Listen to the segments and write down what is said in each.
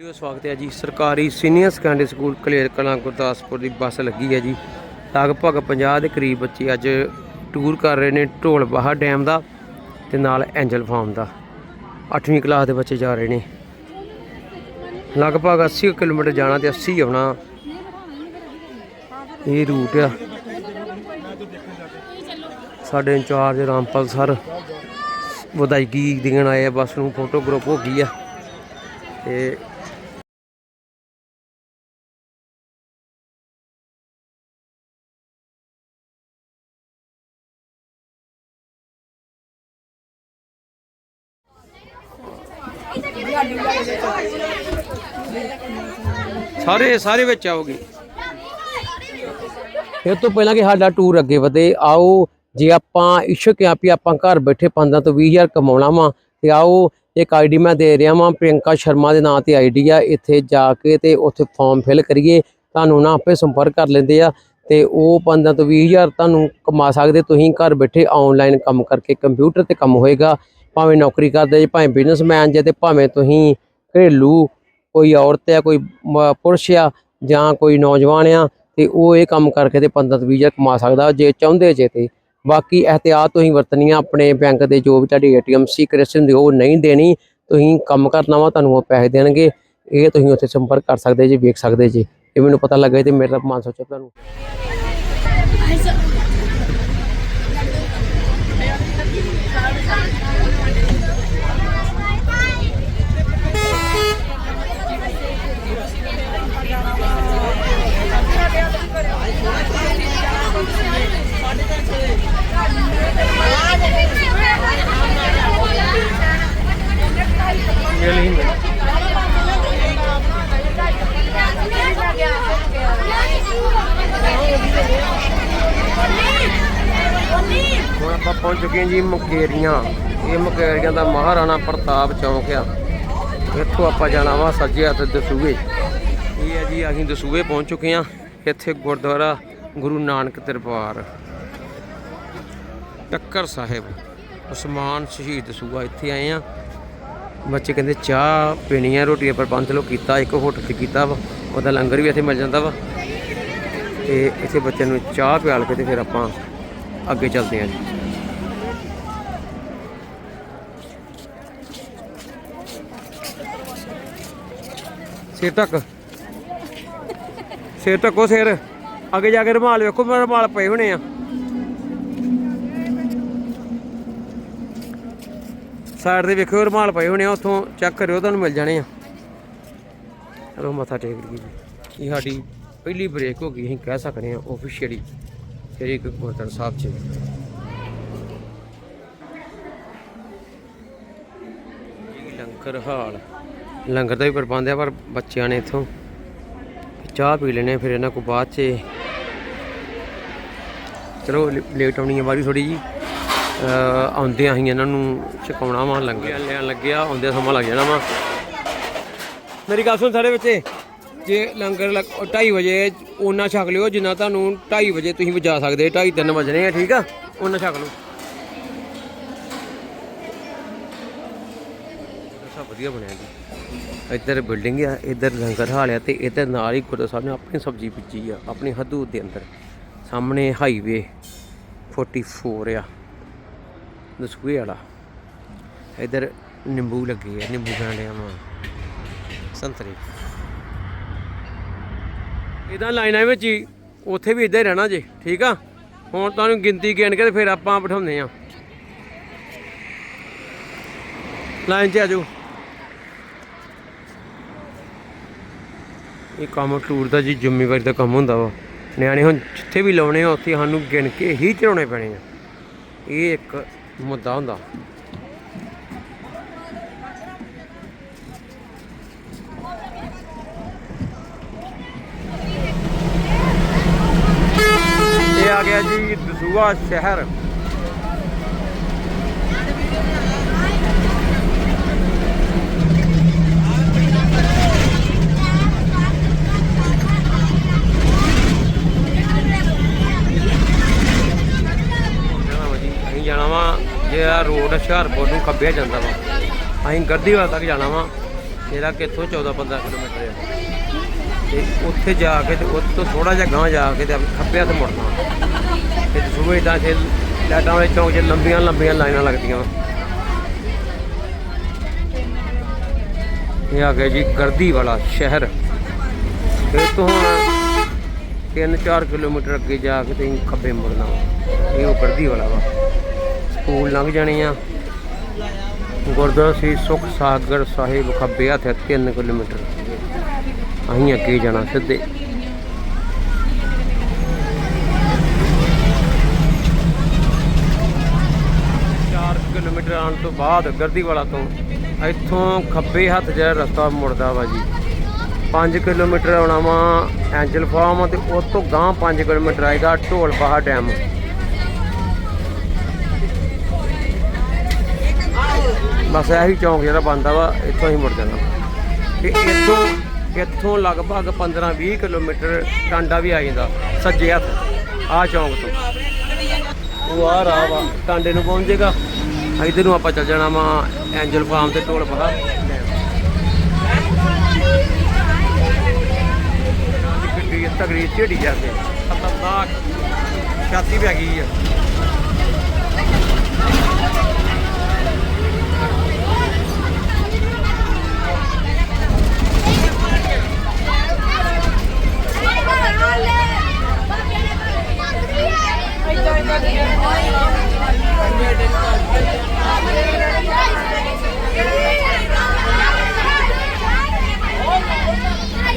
Video ਸਵਾਗਤ ਹੈ ਜੀ। ਸਰਕਾਰੀ senior secondary school Kaler Kalan Gurdaspur ਦੀ ਬੱਸ ਲੱਗੀ ਹੈ ਜੀ। ਲਗਭਗ 50 ਦੇ ਕਰੀਬ ਬੱਚੇ ਅੱਜ ਟੂਰ ਕਰ ਰਹੇ ਨੇ ਢੋਲਬਾਹਾ ਡੈਮ ਦਾ ਤੇ ਨਾਲ ਐਂਜਲ ਫਾਰਮ ਦਾ। 8ਵੀਂ ਕਲਾਸ ਦੇ ਬੱਚੇ ਜਾ ਰਹੇ ਨੇ। ਲਗਭਗ 80 ਕਿਲੋਮੀਟਰ ਜਾਣਾ ਤੇ 80 ਆਉਣਾ। ਇਹ ਰੂਟ ਆ। ਸਾਡੇ ਇੰਚਾਰਜ ਰਾਮਪਾਲ ਸਰ ਵਧਾਈਗੀ ਦੇਣ ਆਏ ਆ। ਬੱਸ ਨੂੰ ਫੋਟੋ ਗਰੁੱਪ ਹੋ ਗਈ ਆ। ਤੇ ਸਾਰੇ ਸਾਰੇ ਵਿੱਚ ਆਓਗੇ। ਇਹ ਤੋਂ ਪਹਿਲਾਂ ਕਿ ਸਾਡਾ ਟੂਰ ਅੱਗੇ ਵਧੇ, ਆਓ, ਜੇ ਆਪਾਂ ਇਸ਼ਕ ਆ ਵੀ ਆਪਾਂ ਘਰ ਬੈਠੇ 15 ਤੋਂ 20000 ਕਮਾਉਣਾ ਵਾ, ਤੇ ਆਓ, ਇੱਕ ਆਈਡੀ ਮੈਂ ਦੇ ਰਿਹਾ ਵਾਂ ਪ੍ਰਿਯੰਕਾ ਸ਼ਰਮਾ ਦੇ ਨਾਂ ਤੇ ਆਈਡੀ ਆ, ਇੱਥੇ ਜਾ ਕੇ ਤੇ ਉੱਥੇ ਫਾਰਮ ਫਿਲ ਕਰੀਏ, ਤੁਹਾਨੂੰ ਨਾ ਆਪੇ ਸੰਪਰਕ ਕਰ ਲੈਂਦੇ ਆ, ਤੇ ਉਹ 15 ਤੋਂ 20000 ਤੁਹਾਨੂੰ ਕਮਾ ਸਕਦੇ, ਤੁਸੀਂ ਘਰ ਬੈਠੇ ਆਨਲਾਈਨ ਕੰਮ ਕਰਕੇ ਕੰਪਿਊਟਰ ਤੇ ਕੰਮ ਹੋਏਗਾ, ਭਾਵੇਂ ਨੌਕਰੀ ਕਰਦੇ ਜੇ, ਭਾਵੇਂ ਬਿਜ਼ਨਸਮੈਨ ਜੇ, ਤੇ ਭਾਵੇਂ ਤੁਸੀਂ ਘਰੇਲੂ ਕੋਈ ਔਰਤ ਆ, ਕੋਈ ਪੁਰਸ਼ ਆ ਜਾਂ ਕੋਈ ਨੌਜਵਾਨ ਆ ਤੇ ਉਹ ਇਹ ਕੰਮ ਕਰਕੇ ਤੇ 15 ਤੋਂ 20000 ਕਮਾ ਸਕਦਾ ਜੇ ਚਾਹੁੰਦੇ ਜੇ ਤੇ। ਬਾਕੀ ਇਹਤਿਆਤ ਤੁਸੀਂ ਵਰਤਣੀ ਆ ਆਪਣੇ ਬੈਂਕ ਦੇ ਜੋ ਵੀ ਤੁਹਾਡੀ ਏਟੀਐਮ ਸੀਕ੍ਰੇਟਸ ਹੁੰਦੀ ਉਹ ਨਹੀਂ ਦੇਣੀ, ਤੁਸੀਂ ਕੰਮ ਕਰਨਾ ਵਾ ਤੁਹਾਨੂੰ ਉਹ ਪੈਸੇ ਦੇਣਗੇ, ਇਹ ਤੁਸੀਂ ਉੱਥੇ ਸੰਪਰਕ ਕਰ ਸਕਦੇ ਜੇ, ਵੇਖ ਸਕਦੇ ਜੇ। ਇਹ ਮੈਨੂੰ ਪਤਾ ਲੱਗਾ ਤੇ ਮੇਰਾ ਮਾਨ ਸੋਚੋ ਤੁਹਾਨੂੰ ਹੁਣ ਆਪਾਂ ਪਹੁੰਚ ਚੁੱਕੇ ਹਾਂ ਜੀ ਮੁਕੇਰੀਆਂ ਇਹ ਮੁਕੇਰੀਆਂ ਦਾ ਮਹਾਰਾਣਾ ਪ੍ਰਤਾਪ ਚੌਂਕ ਆ ਇੱਥੋਂ ਆਪਾਂ ਜਾਣਾ ਵਾ ਸੱਜੇ ਹੱਥ ਦਸੂਏ ਇਹ ਹੈ ਜੀ, ਅਸੀਂ ਦਸੂਏ ਪਹੁੰਚ ਚੁੱਕੇ ਹਾਂ, ਇੱਥੇ ਗੁਰਦੁਆਰਾ ਗੁਰੂ ਨਾਨਕ ਦਰਬਾਰ। ਟੱਕਰ ਸਾਹਿਬ ਉਸਮਾਨ ਸ਼ਹੀਦ ਦਸੂਆ ਇੱਥੇ ਆਏ ਆ ਬੱਚੇ ਕਹਿੰਦੇ ਚਾਹ ਪੀਣੀ ਆ ਰੋਟੀ ਦਾ ਪ੍ਰਬੰਧ ਚਲੋ ਕੀਤਾ, ਇੱਕ ਹੋਟਲ ਤੇ ਕੀਤਾ ਵਾ, ਉਹਦਾ ਲੰਗਰ ਵੀ ਇੱਥੇ ਮਿਲ ਜਾਂਦਾ ਵਾ। ਤੇ ਇੱਥੇ ਬੱਚਿਆਂ ਨੂੰ ਚਾਹ ਪਿਆਲ ਕੇ ਤੇ ਫਿਰ ਆਪਾਂ ਅੱਗੇ ਚੱਲਦੇ ਹਾਂ ਜੀ। ਸਿਰ ਤੱਕ। ਸਿਰ ਤੱਕੋ ਸਿਰ। ਅੱਗੇ ਜਾ ਕੇ ਰੁਮਾਲ ਵੇਖੋ ਮੇਰੇ ਰੁਮਾਲ ਪਏ ਹੋਣੇ ਆ। ਸਾਈਡ ਦੇ ਵੇਖੋ ਰੁਮਾਲ ਪਏ ਹੋਣੇ ਆ, ਉੱਥੋਂ ਚੈੱਕ ਕਰਿਓ, ਤੁਹਾਨੂੰ ਮਿਲ ਜਾਣੇ ਆ। ਚਲੋ, ਮੱਥਾ ਟੇਕ ਲਈਏ ਜੀ। ਇਹ ਸਾਡੀ ਪਹਿਲੀ ਬ੍ਰੇਕ ਹੋ ਗਈ, ਅਸੀਂ ਕਹਿ ਸਕਦੇ ਹਾਂ ਆਫੀਸ਼ੀਅਲੀ ਸ੍ਰੀ ਗੁਰਦੁਆਰਾ ਸਾਹਿਬ 'ਚ ਇਹ ਲੰਗਰ ਹਾਲ। ਲੰਗਰ ਦਾ ਵੀ ਪ੍ਰਬੰਧ ਹੈ ਪਰ ਬੱਚਿਆਂ ਨੇ ਇਥੋਂ ਚਾਹ ਪੀ ਲੈਣੇ ਫਿਰ ਇਹਨਾਂ ਕੋ ਬਾਅਦ 'ਚ ਚਲੋ ਲੇਟ ਆਉਣੀ ਹੈ ਵਾਰੀ ਥੋੜੀ ਜੀ ਅਹ ਆਉਂਦਿਆਂ ਅਸੀਂ ਇਹਨਾਂ ਨੂੰ ਛਕਾਉਣਾ ਵਾ ਲੰਗਰ। ਲੈਣ ਲੱਗਿਆ ਆਉਂਦਿਆਂ ਸਮਾਂ ਲੱਗ ਜਾਣਾ ਵਾ। ਮੇਰੀ ਗੱਲ ਸੁਣ ਸਾਰੇ ਬੱਚੇ ਜੇ ਲੰਗਰ 2:30 ਵਜੇ ਉਹਨਾਂ ਛਕ ਲਿਓ ਜਿੰਨਾ ਤੁਹਾਨੂੰ 2:30 ਵਜੇ ਤੁਸੀਂ ਵਜਾ ਸਕਦੇ 2:30 3 ਵਜਣੇ ਆ ਠੀਕ ਆ? ਉਹਨਾਂ ਛਕ ਲਓ। ਸਭ ਵਧੀਆ ਬਣਿਆ ਜੀ। ਇੱਧਰ ਬਿਲਡਿੰਗ ਆ, ਇੱਧਰ ਲੰਗਰ ਹਾਲ ਆ ਤੇ ਇੱਧਰ ਨਾਲ ਹੀ ਗੁਰਦੁਆਰਾ ਸਾਹਿਬ ਨੇ ਆਪਣੀ ਸਬਜ਼ੀ ਬੀਜੀ ਆ, ਆਪਣੀ ਹਦੂਦ ਦੇ ਅੰਦਰ। ਸਾਹਮਣੇ ਹਾਈਵੇ 44 ਆ, ਦਸੂਏ ਵਾਲਾ। ਇੱਧਰ ਨਿੰਬੂ ਲੱਗੇ ਆ, ਨਿੰਬੂ ਖਾਂਦੇ ਆ ਮਾਂ ਸੰਤਰੇ। ਇਦਾਂ ਲਾਈਨਾਂ ਵਿੱਚ ਹੀ, ਉੱਥੇ ਵੀ ਇੱਧਰ ਰਹਿਣਾ ਜੇ, ਠੀਕ ਆ? ਹੁਣ ਤੁਹਾਨੂੰ ਗਿਣਤੀ ਗਿਣ ਕੇ ਤੇ ਫਿਰ ਆਪਾਂ ਬਿਠਾਉਂਦੇ ਆ। ਲਾਈਨ 'ਚ ਆ ਜਾਓ। ਇਹ ਕੰਮ ਟੂਰ ਦਾ ਜੀ ਜ਼ਿੰਮੇਵਾਰੀ ਦਾ ਕੰਮ ਹੁੰਦਾ ਵਾ। ਨਿਆਣੇ ਹੁਣ ਜਿੱਥੇ ਵੀ ਲਾਉਣੇ ਆ, ਉੱਥੇ ਸਾਨੂੰ ਗਿਣ ਕੇ ਹੀ ਚੜਾਉਣੇ ਪੈਣੇ ਆ। ਇਹ ਇੱਕ ਮੁੱਦਾ ਹੁੰਦਾ। ਇਹ ਆ ਗਿਆ ਜੀ ਦਸੂਆ ਸ਼ਹਿਰ। ਜਾਣਾ ਵਾ ਜਿਹੜਾ ਰੋਡ ਹੁਸ਼ਿਆਰਪੁਰ ਨੂੰ ਖੱਬਿਆ ਜਾਂਦਾ ਵਾ, ਅਸੀਂ ਗੱਦੀਵਾਲ ਤੱਕ ਜਾਣਾ ਵਾ ਜਿਹੜਾ ਕਿ ਇੱਥੋਂ 14 15 ਕਿਲੋਮੀਟਰ ਆ ਤੇ ਉੱਥੇ ਜਾ ਕੇ ਤੇ ਉੱਥੇ ਥੋੜਾ ਜਿਹਾ ਗਾਂਹ ਜਾ ਕੇ ਤੇ ਆਪਾਂ ਖੱਬੇ ਹੱਥ ਮੁੜਨਾ ਤੇ ਸਵੇਰ ਇਦਾਂ ਤੇ ਲਾਈਟਾਂ ਵਾਲੇ ਚੌਂਕ 'ਚ ਲੰਬੀਆਂ ਲੰਬੀਆਂ ਲਾਈਨਾਂ ਲੱਗਦੀਆਂ ਵਾਂ। ਇਹ ਆ ਗਿਆ ਜੀ ਗਰਦੀ ਵਾਲਾ ਸ਼ਹਿਰ ਫਿਰ ਤੋਂ ਹੁਣ 3-4 ਕਿਲੋਮੀਟਰ ਅੱਗੇ ਜਾ ਕੇ ਤੇ ਖੱਬੇ ਮੁੜਨਾ ਵਾ। ਇਹ ਉਹ ਗਰਦੀ ਵਾਲਾ ਵਾ ਸਕੂਲ ਲੰਘ ਜਾਣੇ ਆ। ਗੁਰਦੁਆਰਾ ਸ੍ਰੀ ਸੁਖ ਸਾਗਰ ਸਾਹਿਬ ਖੱਬੇ ਹੱਥ 3 ਕਿਲੋਮੀਟਰ। ਅਸੀਂ ਅੱਗੇ ਜਾਣਾ ਸਿੱਧੇ। ਚਾਰ ਕਿਲੋਮੀਟਰ ਆਉਣ ਤੋਂ ਬਾਅਦ ਗਰਦੀਵਾਲਾ ਤੋਂ ਇੱਥੋਂ ਖੱਬੇ ਹੱਥ ਜਿਹੜਾ ਰਸਤਾ ਮੁੜਦਾ ਵਾ ਜੀ। 5 ਕਿਲੋਮੀਟਰ ਆਉਣਾ ਵਾ ਐਂਜਲ ਫਾਰਮ ਤੇ ਉਸ ਤੋਂ ਗਾਂ 5 ਕਿਲੋਮੀਟਰ ਆਏਗਾ ਢੋਲ ਡੈਮ। ਬਸ ਇਹੀ ਚੌਂਕ ਜਿਹੜਾ ਬੰਦਾ ਵਾ, ਇੱਥੋਂ ਹੀ ਮੁੜ ਜਾਣਾ ਤੇ ਇੱਥੋਂ ਇੱਥੋਂ ਲਗਭਗ 15-20 ਕਿਲੋਮੀਟਰ ਟਾਂਡਾ ਵੀ ਆ ਜਾਂਦਾ, ਸੱਜੇ ਹੱਥ, ਆਹ ਚੌਂਕ ਤੋਂ। ਉਹ ਆ ਰਾਹ ਵਾ, ਟਾਂਡੇ ਨੂੰ ਪਹੁੰਚ ਜਾਏਗਾ। ਇਧਰ ਨੂੰ ਆਪਾਂ ਚੱਲ ਜਾਣਾ ਵਾ ਐਂਜਲ ਫਾਰਮ ਤੇ ਢੋਲ ਪਹਾ ਗੱਡੀ ਤਗੜੀ ਝੇੜੀ ਜਾਂਦੇ ਖਤਰਨਾਕ ਛਾਤੀ ਪੈ ਗਈ ਆ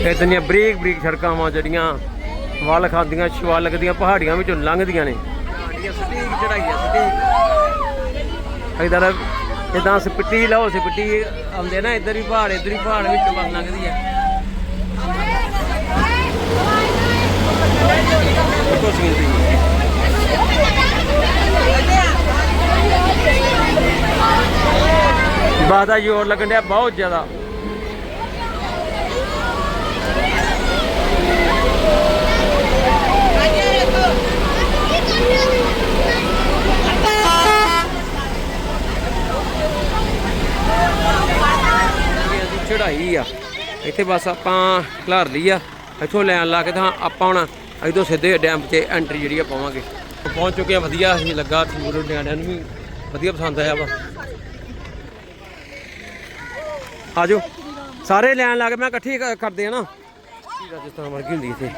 ਇਤਨੀਆਂ ਬਰੀਕ ਬਰੀਕ ਸੜਕਾਂ ਵਾਂ ਜਿਹੜੀਆਂ ਵੱਲ ਖਾਂਦੀਆਂ ਸ਼ਿਵਾਲਕ ਦੀਆਂ ਪਹਾੜੀਆਂ ਵਿੱਚੋਂ ਲੰਘਦੀਆਂ ਨੇ। ਪਹਾੜੀਆਂ ਸਟੀਕ ਚੜਾਈਆਂ ਸਟੀਕ ਇਧਰ ਇਦਾਂ ਸਪਿੱਟੀ ਲਾਓ ਸਪਿੱਟੀ ਆਉਂਦੇ ਨਾ ਇੱਧਰ ਵੀ ਪਹਾੜ ਇੱਧਰ ਵੀ ਪਹਾੜ ਵਿੱਚੋਂ ਬਸ ਲੰਘਦੀ ਆ। ਕੁਛ ਨਹੀਂ ਦੀ ਬਾਦਾ ਜ਼ੋਰ ਲੱਗਣ ਡਿਆ ਬਹੁਤ ਜ਼ਿਆਦਾ ਇਹ ਅਸੀਂ ਚੜਾਈ ਆ। ਇੱਥੇ ਬਸ ਆਪਾਂ ਖਲਾਰ ਲਈ ਆ। ਇੱਥੋਂ ਲੈਣ ਲਾ ਕੇ ਤਾਂ ਆਪਾਂ ਹੁਣ ਇਦੋਂ ਸਿੱਧੇ ਡੈਮ ਤੇ ਐਂਟਰੀ ਜਿਹੜੀ ਆ ਪਾਵਾਂਗੇ। ਪਹੁੰਚ ਚੁੱਕੇ ਆ, ਵਧੀਆ ਅਸੀਂ ਲੱਗਾ ਟੂਰ ਨਿਆਣਿਆਂ ਨੂੰ ਵੀ। ਵਧੀਆ ਪਸੰਦ ਆਇਆ ਵਾ। ਆਜੋ। ਸਾਰੇ ਲੈਣ ਲਾ ਕੇ ਮੈਂ ਇਕੱਠੀ ਕਰਦੇ ਆ ਨਾ। ਰਾਜਸਥਾਨ ਵਰਗੀ ਹੁੰਦੀ ਇੱਥੇ।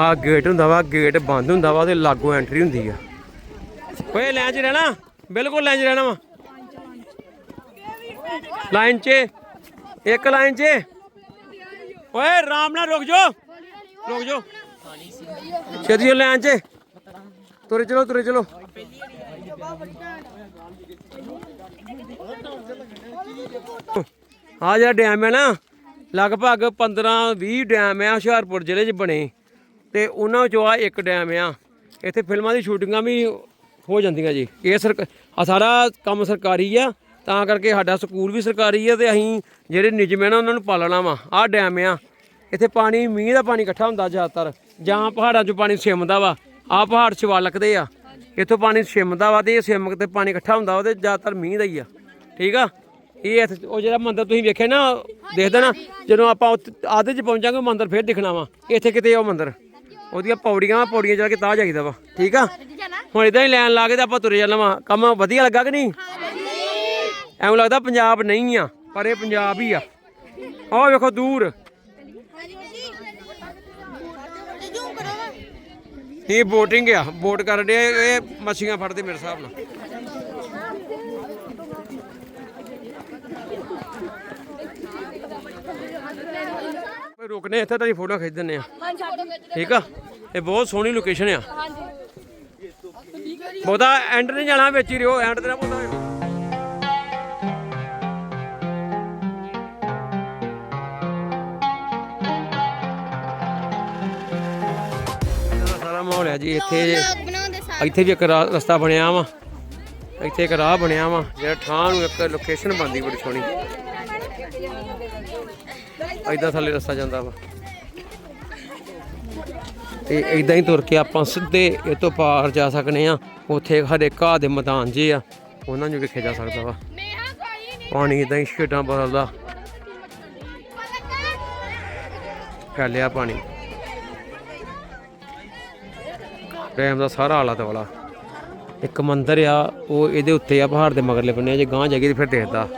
ਆ ਗੇਟ ਹੁੰਦਾ ਵਾ ਗੇਟ ਬੰਦ ਹੁੰਦਾ ਵਾ ਤੇ ਲਾਗੋਂ ਐਂਟਰੀ ਹੁੰਦੀ ਆ। ਓਏ ਲਾਈਨ 'ਚ ਰਹਿਣਾ। ਬਿਲਕੁਲ ਲਾਈਨ 'ਚ ਰਹਿਣਾ ਵਾ। ਲਾਈਨ 'ਚ। ਇੱਕ ਲਾਈਨ 'ਚ ਓਏ ਆਰਾਮ ਨਾਲ ਰੁਕ ਜਾਓ। ਰੁਕ ਜਾਓ। ਛੇਤੀ ਜਿਹੀ ਲਾਈਨ 'ਚ ਤੁਰੇ ਚਲੋ ਤੁਰੇ ਚਲੋ। ਆ ਜਿਹੜਾ ਡੈਮ ਹੈ ਨਾ, ਲਗਭਗ 15 20 ਡੈਮ ਆ ਹੁਸ਼ਿਆਰਪੁਰ ਜ਼ਿਲ੍ਹੇ 'ਚ ਬਣੇ। ਤੇ ਉਹਨਾਂ ਵਿੱਚੋਂ ਆ ਇੱਕ ਡੈਮ ਆ। ਇੱਥੇ ਫਿਲਮਾਂ ਦੀ ਸ਼ੂਟਿੰਗਾਂ ਵੀ ਹੋ ਜਾਂਦੀਆਂ ਜੀ। ਇਹ ਸਰ ਆ ਸਾਰਾ ਕੰਮ ਸਰਕਾਰੀ ਆ। ਤਾਂ ਕਰਕੇ ਸਾਡਾ ਸਕੂਲ ਵੀ ਸਰਕਾਰੀ ਆ ਤੇ ਅਸੀਂ ਜਿਹੜੇ ਨਿਯਮ ਆ ਨਾ ਉਹਨਾਂ ਨੂੰ ਪਾਲਣਾ ਵਾ। ਆਹ ਡੈਮ ਆ। ਇੱਥੇ ਪਾਣੀ ਮੀਂਹ ਦਾ ਪਾਣੀ ਇਕੱਠਾ ਹੁੰਦਾ ਜ਼ਿਆਦਾਤਰ। ਜਾਂ ਪਹਾੜਾਂ 'ਚੋਂ ਪਾਣੀ ਸਿਮਦਾ ਵਾ। ਆਹ ਪਹਾੜ ਸ਼ਿਵਾਲਕਦੇ ਆ। ਇੱਥੋਂ ਪਾਣੀ ਸਿਮਦਾ ਵਾ ਤੇ ਇਹ ਸਿਮਕ ਤੇ ਪਾਣੀ ਇਕੱਠਾ ਹੁੰਦਾ ਵਾ ਤੇ ਜ਼ਿਆਦਾਤਰ ਮੀਂਹ ਦਾ ਹੀ ਆ। ਠੀਕ ਆ? ਇਹ ਇੱਥੇ- ਉਹ ਜਿਹੜਾ ਮੰਦਿਰ ਤੁਸੀਂ ਵੇਖਿਆ ਨਾ ਦੇਖਦੇ ਨਾ ਜਦੋਂ ਆਪਾਂ ਉੱਥੇ ਆਧੇ 'ਚ ਪਹੁੰਚਾਂਗੇ ਮੰਦਿਰ ਫੇਰ ਦਿਖਣਾ ਵਾ। ਇੱਥੇ ਕਿਤੇ ਉਹ ਮੰਦਿਰ। ਉਹਦੀਆਂ ਪੌੜੀਆਂ ਪੌੜੀਆਂ ਚੜ ਕੇ ਤਾਂ ਜਾਈਦਾ ਵਾ। ਠੀਕ ਆ? ਹੁਣ ਇਦਾਂ ਹੀ ਲੈਣ ਲਾ ਕੇ ਤੇ ਆਪਾਂ ਤੁਰੇ ਜਾਣਾ ਵਾ ਕੰਮ ਵਧੀਆ ਲੱਗਾ ਕਿ ਨਹੀਂ? ਐਵੇਂ ਲੱਗਦਾ ਪੰਜਾਬ ਨਹੀਂ ਆ ਪਰ ਇਹ ਪੰਜਾਬ ਹੀ ਆ। ਆਹ ਵੇਖੋ ਦੂਰ। ਇਹ ਬੋਟਿੰਗ ਆ? ਬੋਟ ਕਰਦੇ ਆ, ਇਹ ਮੱਛੀਆਂ ਫੜਦੇ ਮੇਰੇ ਹਿਸਾਬ ਨਾਲ। ਕੋਈ ਰੁਕਨੇ ਇੱਥੇ ਤਾਂ ਫੋਟੋ ਖਿੱਚ ਦਿੰਨੇ ਆ ਠੀਕ ਆ? ਇਹ ਬਹੁਤ ਸੋਹਣੀ ਲੋਕੇਸ਼ਨ ਆ। ਬਹੁਤਾ ਐਂਡ ਨਹੀਂ ਜਾਣਾ ਵਿੱਚ ਹੀ ਰਿਓ ਐਂਡ ਤੇ ਨਾ ਬਹੁਤਾ ਮਾਹੌਲ ਹੈ ਜੀ ਇੱਥੇ ਇੱਥੇ ਵੀ ਇੱਕ ਰਸਤਾ ਬਣਿਆ ਵਾ। ਇੱਥੇ ਇੱਕ ਰਾਹ ਬਣਿਆ ਵਾ ਜਿਹੜਾ ਠਾਂ ਨੂੰ ਇੱਕ ਲੋਕੇਸ਼ਨ ਬਣਦੀ ਬੜੀ ਸੋਹਣੀ। ਐਦਾਂ ਥੱਲੇ ਰਸਤਾ ਜਾਂਦਾ ਵਾ। ਤੇ ਐਦਾਂ ਹੀ ਤੁਰ ਕੇ ਆਪਾਂ ਸਿੱਧੇ ਇਹ ਤੋਂ ਪਾਰ ਜਾ ਸਕਨੇ ਆ। ਉੱਥੇ ਸਾਡੇ ਘਾਹ ਦੇ ਮੈਦਾਨ ਜੇ ਆ ਉਹਨਾਂ ਨੂੰ ਵੇਖਿਆ ਜਾ ਸਕਦਾ ਵਾ। ਪਾਣੀ ਇਦਾਂ ਹੀ ਛੇਟਾਂ ਬਦਲਦਾ। ਫੈਲਿਆ ਪਾਣੀ। ਡੈਮ ਦਾ ਸਾਰਾ ਆਲਾ ਦੁਆਲਾ ਇੱਕ ਮੰਦਿਰ ਆ ਉਹ ਇਹਦੇ ਉੱਤੇ ਆ ਪਹਾੜ ਦੇ ਮਗਰਲੇ ਬੰਨੇ ਆ, ਜੇ ਗਾਂ ਜਾਈਏ ਤੇ ਫਿਰ ਦੇਖਦਾ।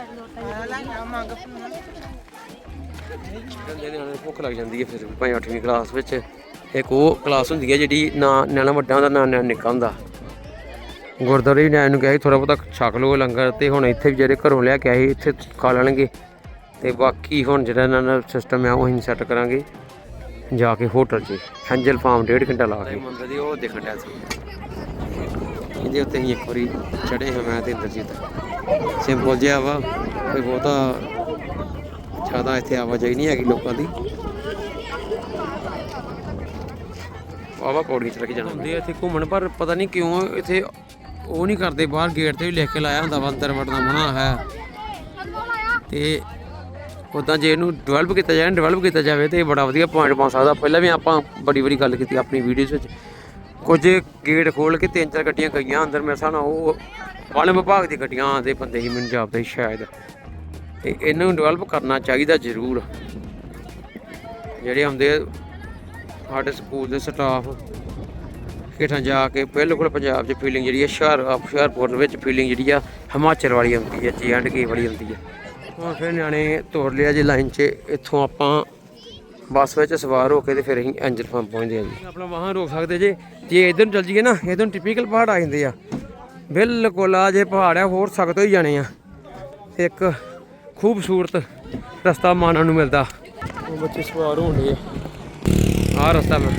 ਕਹਿੰਦੇ ਭੁੱਖ ਲੱਗ ਜਾਂਦੀ ਹੈ ਫਿਰ ਭਾਈ 8ਵੀਂ ਕਲਾਸ ਵਿੱਚ। ਇੱਕ ਉਹ ਕਲਾਸ ਹੁੰਦੀ ਹੈ ਜਿਹੜੀ ਨਾ ਨਿਆਣਾ ਵੱਡਾ ਹੁੰਦਾ ਨਾ ਨਿਆਣਾ ਨਿੱਕਾ ਹੁੰਦਾ। ਗੁਰਦੁਆਰੇ ਵੀ ਨਿਆਣੇ ਨੂੰ ਕਿਹਾ ਸੀ ਥੋੜਾ ਬਹੁਤਾ ਛਕ ਲਓ ਲੰਗਰ ਤੇ ਹੁਣ ਇੱਥੇ ਵੀ ਜਿਹੜੇ ਘਰੋਂ ਲਿਆ ਕੇ ਆਏ ਸੀ, ਇੱਥੇ ਖਾ ਲੈਣਗੇ। ਤੇ ਬਾਕੀ ਹੁਣ ਜਿਹੜਾ ਇਹਨਾਂ ਦਾ ਸਿਸਟਮ ਹੈ ਉਹ ਅਸੀਂ ਸੈੱਟ ਕਰਾਂਗੇ। ਜਾ ਕੇ ਹੋਟਲ 'ਚ ਐਂਜਲ ਫਾਰਮ ਡੇਢ ਘੰਟਾ ਲਾ ਕੇ। ਮੰਦਰ ਦੀ ਉਹ ਦੇਖਣ ਡਿਆ ਸੀ। ਇਹਦੇ ਉੱਤੇ ਹੀ ਇੱਕ ਵਾਰੀ ਚੜੇ ਹਾਂ ਮੈਂ ਤੇ ਇੰਦਰਜੀਤ। ਸਿੰਪਲ ਜਿਹਾ ਵਾ ਕੋਈ ਬਹੁਤਾ ਜ਼ਿਆਦਾ ਇੱਥੇ ਆਵਾਜਾਈ ਨਹੀਂ ਹੈਗੀ ਲੋਕਾਂ ਦੀ। ਵਾਵਾ ਪੌੜੀ ਚ ਲੱਗ ਜਾਣਾ। ਹੁੰਦੇ ਆ ਇੱਥੇ ਘੁੰਮਣ ਪਰ ਪਤਾ ਨਹੀਂ ਕਿਉਂ ਇੱਥੇ ਉਹ ਨਹੀਂ ਕਰਦੇ ਬਾਹਰ ਗੇਟ ਤੇ ਵੀ ਲਿਖ ਕੇ ਲਾਇਆ ਹੁੰਦਾ ਵਾ ਅੰਦਰ ਵੜਨਾ ਮਨਾ ਹੈ। ਤੇ ਉਦਾਂ ਜੇ ਇਹਨੂੰ ਡਿਵੈਲਪ ਕੀਤਾ ਜਾਏ ਡਿਵੈਲਪ ਕੀਤਾ ਜਾਵੇ ਤੇ ਇਹ ਬੜਾ ਵਧੀਆ ਪੁਆਇੰਟ ਬਣ ਸਕਦਾ। ਪਹਿਲਾਂ ਵੀ ਆਪਾਂ ਬੜੀ ਵਾਰੀ ਗੱਲ ਕੀਤੀ ਆਪਣੀ ਵੀਡੀਓਜ਼ ਵਿੱਚ। ਕੁਝ ਗੇਟ ਖੋਲ ਕੇ ਤਿੰਨ ਚਾਰ ਗੱਡੀਆਂ ਗਈਆਂ ਅੰਦਰ, ਮੇਰੇ ਹਿਸਾਬ ਨਾਲ ਉਹ ਵਣ ਵਿਭਾਗ ਦੀ ਗੱਡੀਆਂ ਦੇ ਬੰਦੇ ਹੀ ਮੈਨੂੰ ਜਾਪਦੇ ਸ਼ਾਇਦ। ਤੇ ਇਹਨੂੰ ਡਿਵੈਲਪ ਕਰਨਾ ਚਾਹੀਦਾ ਜ਼ਰੂਰ। ਜਿਹੜੇ ਆਉਂਦੇ ਸਾਡੇ ਸਕੂਲ ਦੇ ਸਟਾਫ ਹੇਠਾਂ ਜਾ ਕੇ ਬਿਲਕੁਲ ਪੰਜਾਬ 'ਚ ਫੀਲਿੰਗ ਜਿਹੜੀ ਹੈ ਹੁਸ਼ਿਆਰ ਹੁਸ਼ਿਆਰਪੁਰ ਦੇ ਵਿੱਚ ਫੀਲਿੰਗ ਜਿਹੜੀ ਆ, ਹਿਮਾਚਲ ਵਾਲੀ ਆਉਂਦੀ ਹੈ ਜੀ ਐਂਡ ਕੇ ਵਾਲੀ ਆਉਂਦੀ ਹੈ ਹੁਣ ਫਿਰ ਨਿਆਣੇ ਤੋੜ ਲਿਆ ਜੀ ਲਾਈਨ 'ਚ। ਇੱਥੋਂ ਆਪਾਂ ਬੱਸ ਵਿੱਚ ਸਵਾਰ ਹੋ ਕੇ ਤੇ ਫਿਰ ਅਸੀਂ ਐਂਜਲ ਫਾਰਮ ਪਹੁੰਚਦੇ ਆ ਜੀ। ਆਪਣਾ ਵਾਹਨ ਰੋਕ ਸਕਦੇ ਜੇ। ਜੇ ਇਧਰ ਨੂੰ ਚੱਲ ਜੀਏ ਨਾ ਇਧਰ ਟਿਪੀਕਲ ਪਹਾੜ ਆ ਜਾਂਦੇ ਆ। ਬਿਲਕੁਲ ਆ ਜੇ ਪਹਾੜ ਆ ਹੋਰ ਸਖਤ ਹੋਈ ਜਾਣੇ ਆ। ਇੱਕ ਖੂਬਸੂਰਤ ਰਸਤਾ ਮਾਨਣ ਨੂੰ ਮਿਲਦਾ। ਉਹ ਬੱਚੇ ਸਵਾਰ ਹੋਣਗੇ। ਆ ਰਸਤਾ ਮੈਂ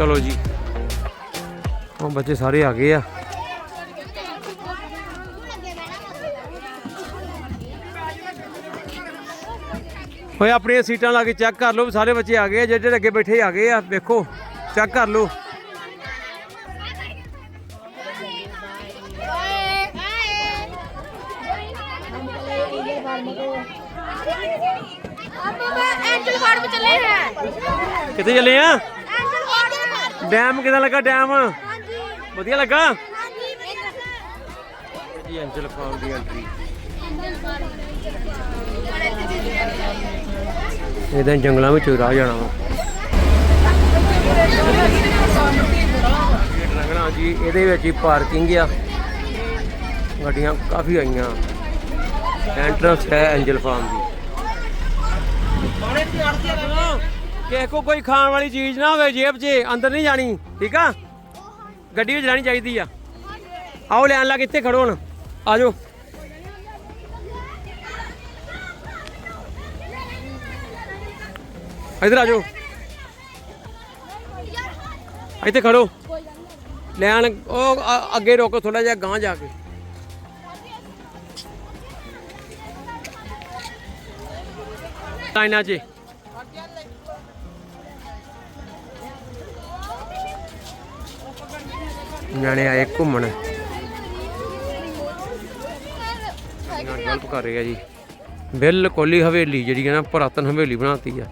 चलो जी हम बच्चे सारे आ गए आ अपन सीटा ला के चेक कर लो सारे बच्चे आ गए जेडे अगे बैठे आ गए देखो चेक कर लो कितने चले हैं ਡੈਮ ਕਿਦਾਂ ਲੱਗਾ ਡੈਮ ਵਧੀਆ ਲੱਗਾ? ਜੀ ਐਂਜਲ ਫਾਰਮ ਦੀ ਐਂਟਰੀ ਇਹਦਾ ਜੰਗਲਾਂ ਵਿੱਚ ਰਾਹ ਜਾਣਾ ਵਾ। ਰੰਗਣਾ ਜੀ ਇਹਦੇ ਵਿੱਚ ਹੀ ਪਾਰਕਿੰਗ ਆ। ਗੱਡੀਆਂ ਕਾਫੀ ਆਈਆਂ। ਐਂਟਰੈਂਸ ਹੈ ਐਂਜਲ ਫਾਰਮ ਦੀ। ਕਿਸੇ ਕੋ ਕੋਈ ਖਾਣ ਵਾਲੀ ਚੀਜ਼ ਨਾ ਹੋਵੇ ਜੇਬ 'ਚ, ਅੰਦਰ ਨਹੀਂ ਜਾਣੀ, ਠੀਕ ਆ? ਗੱਡੀ ਵਿੱਚ ਜਾਣੀ ਚਾਹੀਦੀ ਆ। ਆਓ ਲੈਣ ਲੱਗ, ਇੱਥੇ ਖੜੋ ਹੁਣ। ਆ ਜਾਓ। ਇੱਧਰ ਆ ਜਾਓ। ਇੱਥੇ ਖੜੋ। ਲੈਣ, ਉਹ ਅੱਗੇ ਰੋਕੋ ਥੋੜਾ ਜਿਹਾ ਗਾਂ ਜਾ ਕੇ। ਲਾਈਨਾਂ 'ਚ। ਨਿਆਣੇ ਆਏ ਘੁੰਮਣ। ਗਲਪ ਕਰ ਰਹੇ ਜੀ। ਬਿਲਕੁਲ ਹੀ ਹਵੇਲੀ ਜਿਹੜੀ ਹੈ ਨਾ ਪੁਰਾਤਨ ਹਵੇਲੀ ਬਣਾਤੀ ਆ।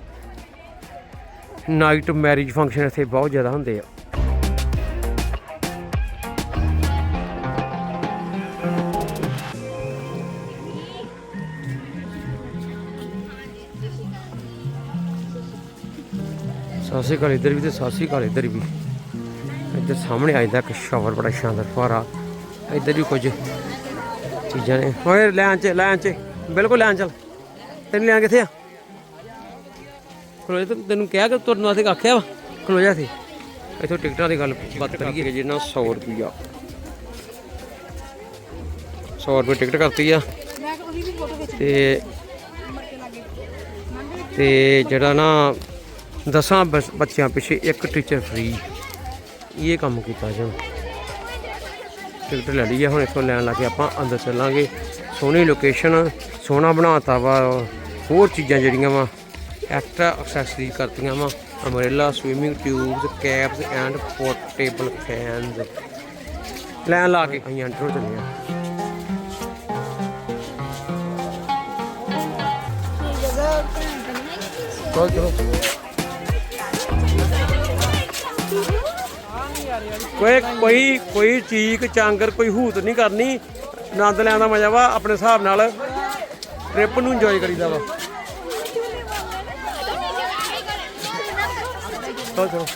ਨਾਈਟ ਮੈਰਿਜ ਫੰਕਸ਼ਨ ਇੱਥੇ ਬਹੁਤ ਜ਼ਿਆਦਾ ਹੁੰਦੇ ਆ। ਸਾਸੀ ਘਰ ਇੱਧਰ ਵੀ ਤੇ ਸਾਸੀ ਘਰ ਇੱਧਰ ਵੀ। ਇੱਧਰ ਸਾਹਮਣੇ ਆ ਜਾਂਦਾ ਇੱਕ ਸ਼ਾਵਰ ਬੜਾ ਸ਼ਾਨਦਾਰ ਫੁਹਾਰਾ। ਇੱਧਰ ਵੀ ਕੁਝ ਚੀਜ਼ਾਂ ਨੇ। ਓਏ ਲੈਣ ਚ ਲੈਣ ਚ। ਬਿਲਕੁਲ ਲੈਣ ਚੱਲ। ਤੈਨੂੰ ਲੈਣ ਕਿੱਥੇ ਆ? ਖਲੋ ਜਾ ਤੈਨੂੰ ਕਿਹਾ ਕਿ ਤੁਰਨ ਵਾਸਤੇ ਆਖਿਆ ਵਾ। ਖਲੋ ਜਾ ਸੀ ਇੱਥੋਂ ਟਿਕਟਾਂ ਦੀ ਗੱਲ ਬਾਤ ਕਰੀਏ। ਜਿਹਨਾਂ 100 ਰੁਪਿਆ 100 ਰੁਪਏ ਟਿਕਟ ਕਰਤੀ ਆ। ਤੇ ਤੇ ਜਿਹੜਾ ਨਾ ਦਸਾਂ ਬੱਚਿਆਂ ਪਿੱਛੇ ਇੱਕ ਟੀਚਰ ਫ੍ਰੀ ਇਹ ਕੰਮ ਕੀਤਾ ਜੀ ਟਿਕਟ ਲੈ ਲਈ ਆ ਹੁਣ ਇੱਥੋਂ ਲੈਣ ਲੱਗੇ ਆਪਾਂ ਅੰਦਰ ਚੱਲਾਂਗੇ। ਸੋਹਣੀ ਲੋਕੇਸ਼ਨ ਸੋਹਣਾ ਬਣਾਤਾ ਵਾ ਹੋਰ ਚੀਜ਼ਾਂ ਜਿਹੜੀਆਂ ਵਾ ਐਕਸਟਰਾ ਐਕਸੈਸਰੀ ਕਰਤੀਆਂ ਵਾ umbrella swimming tubes caps and portable fans ਲੈਣ ਲਾ ਕੇ ਅਸੀਂ ਅੰਦਰ ਚੱਲੇ ਆ। ਚਲੋ ਚਲੋ। ਕੋਈ ਕੋਈ ਕੋਈ ਚੀਕ, ਚਾਂਗਰ, ਕੋਈ ਹੂਤ ਨਹੀਂ ਕਰਨੀ। ਆਨੰਦ ਲੈਣ ਦਾ ਮਜ਼ਾ ਵਾ, ਆਪਣੇ ਹਿਸਾਬ ਨਾਲ ਟ੍ਰਿਪ ਨੂੰ ਇੰਜੋਏ ਕਰੀਦਾ ਵਾ। ਚਲੋ ਚਲੋ।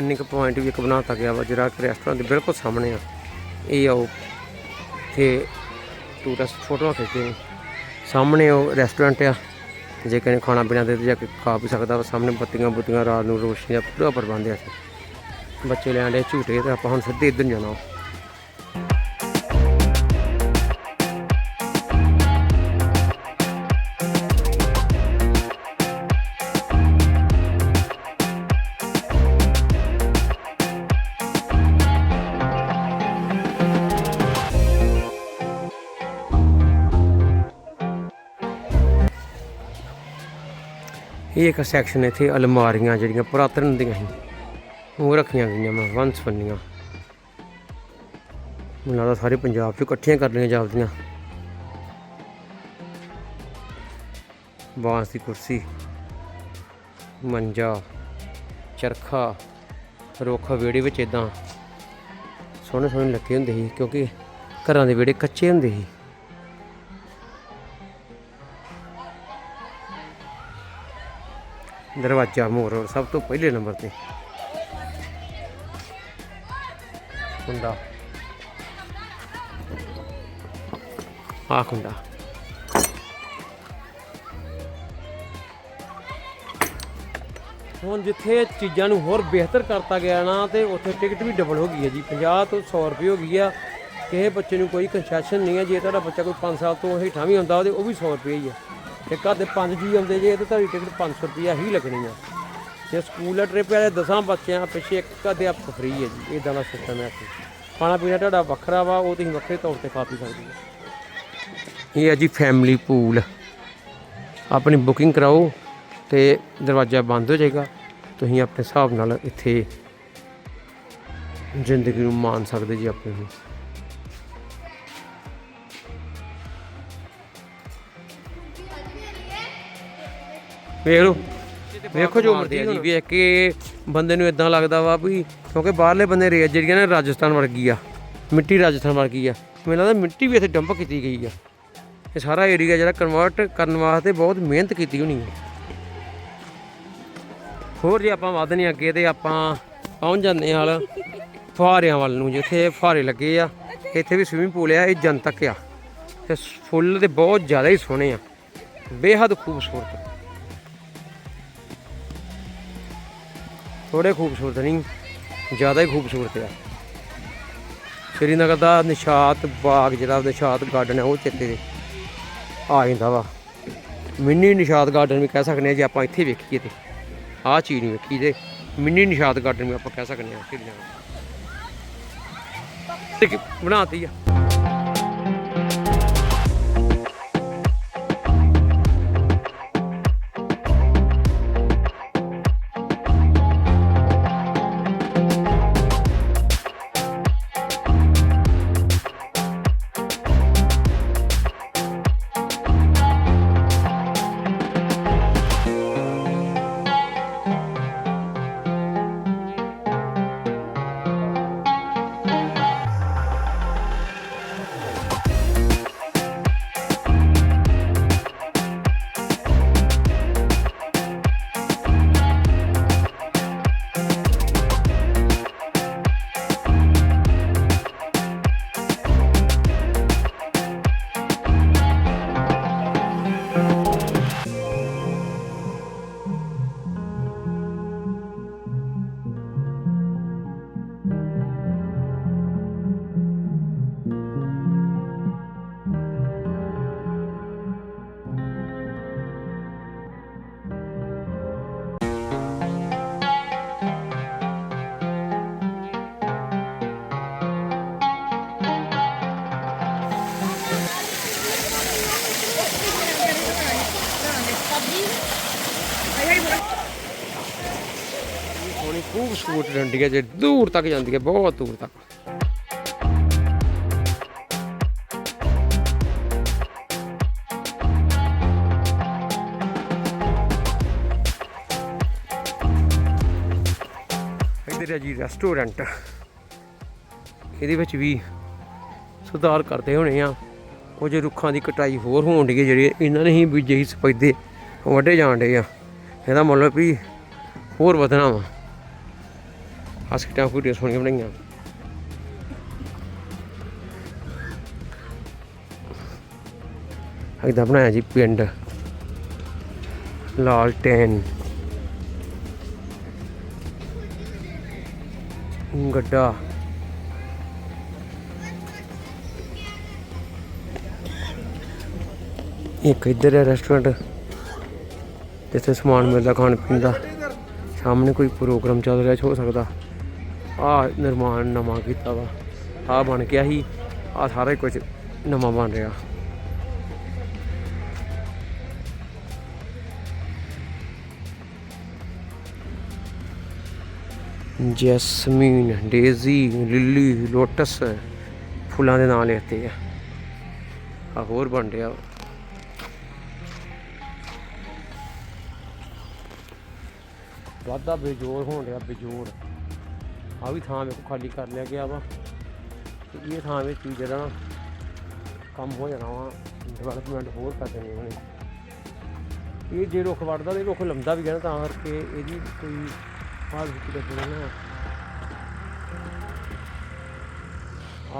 ਇੱਥੇ ਪੁਆਇੰਟ ਵੀ ਇੱਕ ਬਣਾਤਾ ਗਿਆ ਵਾ ਜਿਹੜਾ ਕਿ ਰੈਸਟੋਰੈਂਟ ਦੇ ਬਿਲਕੁਲ ਸਾਹਮਣੇ ਆ। ਇਹ ਆਓ ਤੇ ਟੂਰਿਸਟ ਫੋਟੋਆਂ ਖਿੱਚਦੇ ਸਾਹਮਣੇ ਉਹ ਰੈਸਟੋਰੈਂਟ ਆ। ਜੇ ਕਿਸੇ ਖਾਣਾ ਪੀਣਾ ਦੇ ਤੇ ਜਾ ਕੇ ਖਾ ਵੀ ਸਕਦਾ ਵਾ। ਸਾਹਮਣੇ ਬੱਤੀਆਂ ਬੁੱਤੀਆਂ ਰਾਤ ਨੂੰ ਰੋਸ਼ਨੀ ਪੂਰਾ ਪ੍ਰਬੰਧ ਆ ਇੱਥੇ। ਬੱਚੇ ਲੈਣ ਦੇ ਝੂਟੇ ਤੇ ਆਪਾਂ ਹੁਣ ਸਿੱਧੇ ਇੱਧਰ ਜਾਣਾ ਇਹ ਇੱਕ ਸੈਕਸ਼ਨ ਇੱਥੇ ਅਲਮਾਰੀਆਂ ਜਿਹੜੀਆਂ ਪੁਰਾਤਨ ਹੁੰਦੀਆਂ ਸੀ। ਉਹ ਰੱਖੀਆਂ ਗਈਆਂ ਵਾ ਵੰਸ ਬੰਨੀਆਂ। ਮੈਨੂੰ ਲੱਗਦਾ ਸਾਰੇ ਪੰਜਾਬ 'ਚ ਇਕੱਠੀਆਂ ਕਰ ਲਈਆਂ ਜਾਪਦੀਆਂ। ਬਾਂਸ ਦੀ ਕੁਰਸੀ, ਮੰਜਾ, ਚਰਖਾ, ਰੁੱਖ ਵਿਹੜੇ ਵਿੱਚ ਇਦਾਂ ਸੋਹਣੇ ਸੋਹਣੇ ਲੱਗੇ ਹੁੰਦੇ ਸੀ, ਕਿਉਂਕਿ ਘਰਾਂ ਦੇ ਵਿਹੜੇ ਕੱਚੇ ਹੁੰਦੇ ਸੀ। ਦਰਵਾਜ਼ਾ ਮੋਰ ਸਭ ਤੋਂ ਪਹਿਲੇ ਨੰਬਰ ਤੇ ਕੁੰਡਾ ਆ ਕੁੰਡਾ ਹੁਣ ਜਿੱਥੇ ਚੀਜ਼ਾਂ ਨੂੰ ਹੋਰ ਬਿਹਤਰ ਕਰਤਾ ਗਿਆ ਨਾ, ਤੇ ਉੱਥੇ ਟਿਕਟ ਵੀ ਡਬਲ ਹੋ ਗਈ ਹੈ ਜੀ। 50 ਤੋਂ 100 ਰੁਪਏ ਹੋ ਗਈ ਆ। ਕਿਸੇ ਬੱਚੇ ਨੂੰ ਕੋਈ ਕੰਸੈਸ਼ਨ ਨਹੀਂ ਹੈ। ਜੇ ਤੁਹਾਡਾ ਬੱਚਾ ਕੋਈ 5 ਸਾਲ ਤੋਂ ਹੇਠਾਂ ਵੀ ਹੁੰਦਾ, ਉਹਦੇ ਉਹ ਵੀ 100 ਰੁਪਏ ਹੀ ਆ। ਇੱਕ ਘਰ ਦੇ 5 ਜੀ ਆਉਂਦੇ ਜੇ ਤੇ ਤੁਹਾਡੀ ਟਿਕਟ 500 ਰੁਪਏ ਹੀ ਲੱਗਣੀ ਆ। ਜੇ ਸਕੂਲ ਦਾ ਟ੍ਰਿਪ ਹੈ 10 ਬੱਚਿਆਂ, ਪਿੱਛੇ ਇੱਕ ਅਧਿਆਪਕ ਫ੍ਰੀ ਹੈ ਜੀ ਇਦਾਂ ਦਾ ਸਿਸਟਮ ਹੈ ਇੱਥੇ। ਖਾਣਾ ਪੀਣਾ ਤੁਹਾਡਾ ਵੱਖਰਾ ਵਾ, ਉਹ ਤੁਸੀਂ ਵੱਖਰੇ ਤੌਰ ਤੇ ਖਾ ਪੀ ਸਕਦੇ ਹੋ। ਇਹ ਹੈ ਜੀ ਫੈਮਿਲੀ ਪੂਲ ਆਪਣੀ ਬੁਕਿੰਗ ਕਰਾਓ ਤੇ ਦਰਵਾਜ਼ਾ ਬੰਦ ਹੋ ਜਾਏਗਾ। ਤੁਸੀਂ ਆਪਣੇ ਹਿਸਾਬ ਨਾਲ ਇੱਥੇ ਜ਼ਿੰਦਗੀ ਨੂੰ ਮਾਣ ਸਕਦੇ ਜੀ ਆਪਣੇ ਨੂੰ। ਵੇਖ ਲਓ। ਵੇਖੋ ਜੋ ਮਰਜ਼ੀ ਜੀ। ਵੇਖ ਕੇ ਬੰਦੇ ਨੂੰ ਇਦਾਂ ਲੱਗਦਾ ਵਾ ਵੀ ਕਿਉਂਕਿ ਬਾਹਰਲੇ ਬੰਦੇ ਰੇਤ ਜਿਹੜੀਆਂ ਨੇ ਰਾਜਸਥਾਨ ਵਰਗੀ ਆ ਮਿੱਟੀ ਰਾਜਸਥਾਨ ਵਰਗੀ ਆ। ਮੈਨੂੰ ਲੱਗਦਾ ਮਿੱਟੀ ਵੀ ਇੱਥੇ ਡੰਪ ਕੀਤੀ ਗਈ ਆ। ਇਹ ਸਾਰਾ ਏਰੀਆ ਜਿਹੜਾ ਕਨਵਰਟ ਕਰਨ ਵਾਸਤੇ ਬਹੁਤ ਮਿਹਨਤ ਕੀਤੀ ਹੋਣੀ ਹੈ ਹੋਰ ਜੇ ਆਪਾਂ ਵਧਨੇ ਅੱਗੇ ਤੇ ਆਪਾਂ ਪਹੁੰਚ ਜਾਂਦੇ ਹਾਲ ਫੁਹਾਰਿਆਂ ਵੱਲ ਨੂੰ ਜਿੱਥੇ ਫੁਹਾਰੇ ਲੱਗੇ ਆ। ਇੱਥੇ ਵੀ ਸਵਿਮਿੰਗ ਪੂਲ ਆ ਇਹ ਜਨਤਕ ਆ। ਤੇ ਫੁੱਲ ਤੇ ਬਹੁਤ ਜ਼ਿਆਦਾ ਹੀ ਸੋਹਣੇ ਆ। ਬੇਹੱਦ ਖੂਬਸੂਰਤ। ਥੋੜੇ ਖੂਬਸੂਰਤ ਨਹੀਂ, ਜ਼ਿਆਦਾ ਹੀ ਖੂਬਸੂਰਤ ਆ। ਸ਼੍ਰੀਨਗਰ ਦਾ ਨਿਸ਼ਾਤ ਬਾਗ ਜਿਹੜਾ ਨਿਸ਼ਾਤ ਗਾਰਡਨ ਹੈ ਉਹ ਚੇਤੇ ਦੇ ਆ ਜਾਂਦਾ ਵਾ। ਮਿੰਨੀ ਨਿਸ਼ਾਤ ਗਾਰਡਨ ਵੀ ਕਹਿ ਸਕਦੇ ਆ, ਜੇ ਆਪਾਂ ਇੱਥੇ ਵੇਖੀਏ ਤੇ। ਆਹ ਚੀਜ਼ ਨਹੀਂ ਵੇਖੀ ਦੇ ਮਿੰਨੀ ਨਿਸ਼ਾਤ ਗਾਰਡਨ ਵੀ ਆਪਾਂ ਕਹਿ ਸਕਦੇ ਹਾਂ ਢਿੱਲੀਆਂ ਤੇ ਕੀ ਬਣਾਤੀ ਆ? ਸੋਹਣੀ ਖੂਬਸੂਰਤ ਡੰਡੀ ਹੈ ਜਿਹੜੀ ਦੂਰ ਤੱਕ ਜਾਂਦੀ ਹੈ ਬਹੁਤ ਦੂਰ ਤੱਕ। ਇੱਧਰ ਹੈ ਜੀ ਰੈਸਟੋਰੈਂਟ ਇਹਦੇ ਵਿੱਚ ਵੀ ਸੁਧਾਰ ਕਰਦੇ ਹੋਣੇ ਆ। ਉਹ ਜੇ ਰੁੱਖਾਂ ਦੀ ਕਟਾਈ ਹੋਰ ਹੋਣ ਡਈ ਜਿਹੜੀ ਇਹਨਾਂ ਨੇ ਹੀ ਬੀਜੇ ਹੀ ਸਪੈਦੇ ਵੱਡੇ ਜਾਣ ਡੇ ਆ। ਇਹਦਾ ਮਤਲਬ ਵੀ ਹੋਰ ਵਧਣਾ ਵਾ। ਹਸਕਟਾਂ ਪੂਰੀਆਂ ਸੋਹਣੀਆਂ ਬਣਾਈਆਂ। ਇਹਦਾ ਬਣਾਇਆ ਜੀ ਪਿੰਡ? ਲਾਲਟੈਨ ਗੱਡਾ। ਇੱਕ ਇੱਧਰ ਹੈ ਰੈਸਟੋਰੈਂਟ। ਜਿੱਥੇ ਸਮਾਨ ਮਿਲਦਾ ਖਾਣ ਪੀਣ ਦਾ। ਸਾਹਮਣੇ ਕੋਈ ਪ੍ਰੋਗਰਾਮ ਚੱਲ ਰਿਹਾ, ਹੋ ਸਕਦਾ। ਆ ਨਿਰਮਾਣ ਨਵਾਂ ਕੀਤਾ ਵਾ। ਆ ਬਣ ਗਿਆ ਸੀ। ਆ ਸਾਰਾ ਕੁਝ ਨਵਾਂ ਬਣ ਰਿਹਾ। ਜੈਸਮੀਨ, ਡੇਜ਼ੀ, ਲਿਲੀ, ਲੋਟਸ ਫੁੱਲਾਂ ਦੇ ਨਾਂ ਲਿਖਤੇ ਆ। ਆ ਹੋਰ ਬਣ ਰਿਹਾ ਵਾਧਾ ਬੇਜੋਰ ਹੋਣ ਰਿਹਾ ਬੇਜੋਰ। ਆ ਵੀ ਥਾਂ ਵੇਖੋ, ਖਾਲੀ ਕਰ ਲਿਆ ਗਿਆ ਵਾ। ਤੇ ਇਹ ਥਾਂ ਵਿੱਚ ਵੀ ਜਿਹੜਾ ਕੰਮ ਹੋ ਜਾਣਾ ਵਾ ਡਿਵੈਲਪਮੈਂਟ ਹੋਰ ਕਰ ਦੇਣੀ ਉਹਨੇ। ਇਹ ਜੇ ਰੁੱਖ ਵੜਦਾ ਤੇ ਰੁੱਖ ਲੰਮਦਾ ਵੀ ਗਿਆ ਤਾਂ ਕਰਕੇ ਇਹਦੀ ਕੋਈ ਬਾਅਦ ਵਿੱਚ ਲੱਗਣਾ ਨਾ।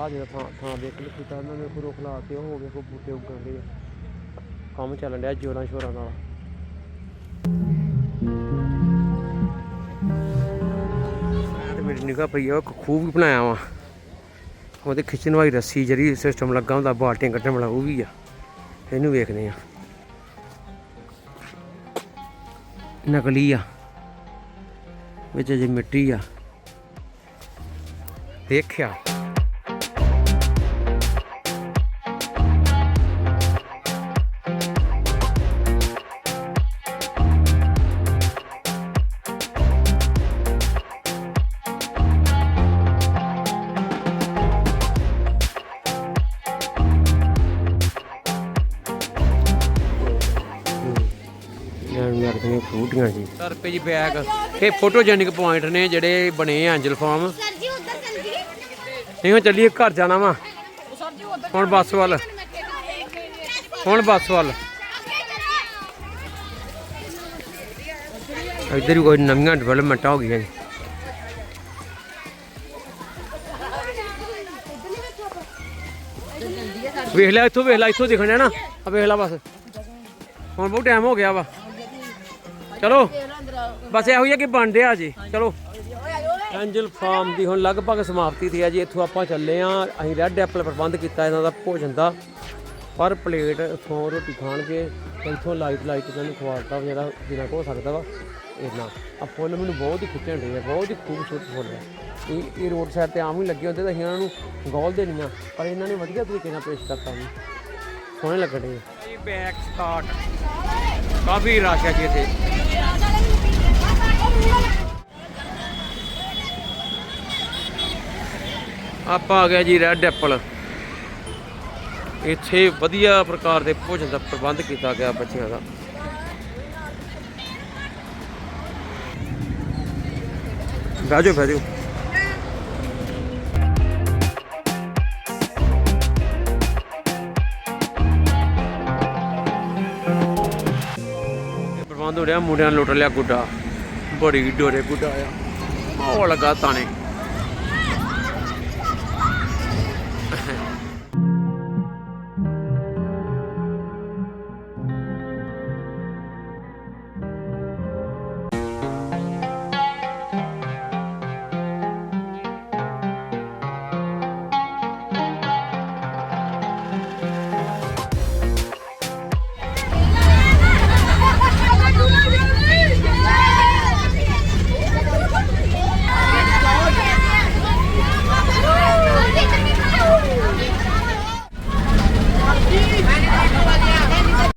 ਆ ਜਿਹੜਾ ਥਾਂ ਥਾਂ ਦੇਖ ਲਿਆ ਕੀਤਾ ਉਹਨਾਂ ਨੇ ਰੁੱਖ ਲਾ ਕੇ ਉਹ ਹੋ ਗਏ, ਕੋਈ ਬੂਟੇ ਉੱਗਣ ਦੇ। ਕੰਮ ਚੱਲਣ ਡਿਆ ਜੋਰਾਂ ਸ਼ੋਰਾਂ ਨਾਲ। ਮੈਂ ਤੇ ਪਈ ਆ ਉਹ ਖੂਹ ਵੀ ਬਣਾਇਆ ਵਾ। ਉਹਦੇ ਖਿੱਚਣ ਵਾਲੀ ਰੱਸੀ ਜਿਹੜੀ ਸਿਸਟਮ ਲੱਗਾ ਹੁੰਦਾ, ਬਾਲਟੀਆਂ ਕੱਢਣ ਵਾਲਾ, ਉਹ ਵੀ ਆ। ਇਹਨੂੰ ਵੇਖਦੇ ਆ। ਨਕਲੀ ਆ। ਵਿੱਚ ਜੇ ਮਿੱਟੀ ਆ। ਦੇਖਿਆ। ਫਰੂਟੀਆਂ ਜੀ। 10 ਰੁਪਏ ਜੀ ਬੈਗ। ਇਹ ਫੋਟੋਜੈਨਿਕ ਪੁਆਇੰਟ ਨੇ ਜਿਹੜੇ ਬਣੇ ਆ ਐਂਜਲ ਫਾਰਮ ਸਰ ਜੀ ਉਧਰ ਚੱਲ ਜੀ। ਨਹੀਂ ਹੁਣ ਚੱਲੀਏ ਘਰ ਜਾਣਾ ਵਾ। ਹੁਣ ਬੱਸ ਵੱਲ। ਹੁਣ ਬੱਸ ਵੱਲ। ਇੱਧਰ ਵੀ ਕੋਈ ਨਵੀਆਂ ਡਿਵੈਲਪਮੈਂਟਾਂ ਹੋ ਗਈਆਂ ਜੀ। ਵੇਖ ਲੈ ਇੱਥੋਂ ਵੇਖ ਲੈ ਇੱਥੋਂ ਦਿਖਣ ਨਾ। ਆ ਵੇਖ ਲੈ ਬਸ। ਹੁਣ ਬਹੁਤ ਟਾਈਮ ਹੋ ਗਿਆ ਵਾ। ਚਲੋ। ਬਸ ਇਹੋ ਹੀ ਹੈ ਕਿ ਬਣਦੇ ਆ ਜੀ। ਚਲੋ। ਐਂਜਲ ਫਾਰਮ ਦੀ ਹੁਣ ਲਗਭਗ ਸਮਾਪਤੀ ਤੇ ਆ ਜੀ। ਇੱਥੋਂ ਆਪਾਂ ਚੱਲੇ ਆ। ਅਸੀਂ ਰੈੱਡ ਐਪਲ ਪ੍ਰਬੰਧ ਕੀਤਾ ਇਹਨਾਂ ਦਾ ਭੋਜਨ ਦਾ। ਪਰ ਪਲੇਟ ਇੱਥੋਂ ਰੋਟੀ ਖਾਣਗੇ ਇੱਥੋਂ ਲਾਈਟ ਲਾਈਟ ਇਹਨਾਂ ਨੂੰ ਖਵਾਤਾ ਜਿਹੜਾ ਜਿੰਨਾ ਕੁ ਹੋ ਸਕਦਾ ਵਾ ਇਹਨਾਂ ਆ ਫੁੱਲ ਮੈਨੂੰ ਬਹੁਤ ਹੀ ਖਿੱਚਣ ਦੇ ਆ, ਬਹੁਤ ਹੀ ਖੂਬਸੂਰਤ ਫੁੱਲ ਹੈ ਇਹ ਇਹ ਰੋਡ ਸਾਈਡ ਤੇ ਆਮ ਹੀ ਲੱਗੇ ਹੁੰਦੇ ਤਾਂ ਅਸੀਂ ਇਹਨਾਂ ਨੂੰ ਗੋਲ ਦੇਣੀਆਂ ਪਰ ਇਹਨਾਂ ਨੇ ਵਧੀਆ ਤਰੀਕੇ ਨਾਲ ਪੇਸ਼ ਕਰਤਾ ਉਹਨੂੰ ਸੋਹਣੇ ਲੱਗਣੇ ਇਹ ਬੈਕ ਸਟਾਰਟ ਕਾਫੀ ਰਸ਼ ਹੈ ਜੀ ਇੱਥੇ। ਆਪਾਂ ਆ ਗਿਆ ਜੀ ਰੈੱਡ ਐਪਲ। ਇੱਥੇ ਵਧੀਆ ਪ੍ਰਕਾਰ ਦੇ ਭੋਜਨ ਦਾ ਪ੍ਰਬੰਧ ਕੀਤਾ ਗਿਆ ਬੱਚਿਆਂ ਦਾ। ਬਾਜੋ ਬਾਜੋ ਪ੍ਰਬੰਧ ਹੋ ਰਿਹਾ ਮੁੰਡਿਆਂ ਨੇ ਲੁੱਟ ਲਿਆ ਗੁੱਡਾ। ਬੜੀ ਡੋਰੇ ਗੁੱਡਾ ਆ ਉਹ ਲੱਗਾ ਤਾਣੇ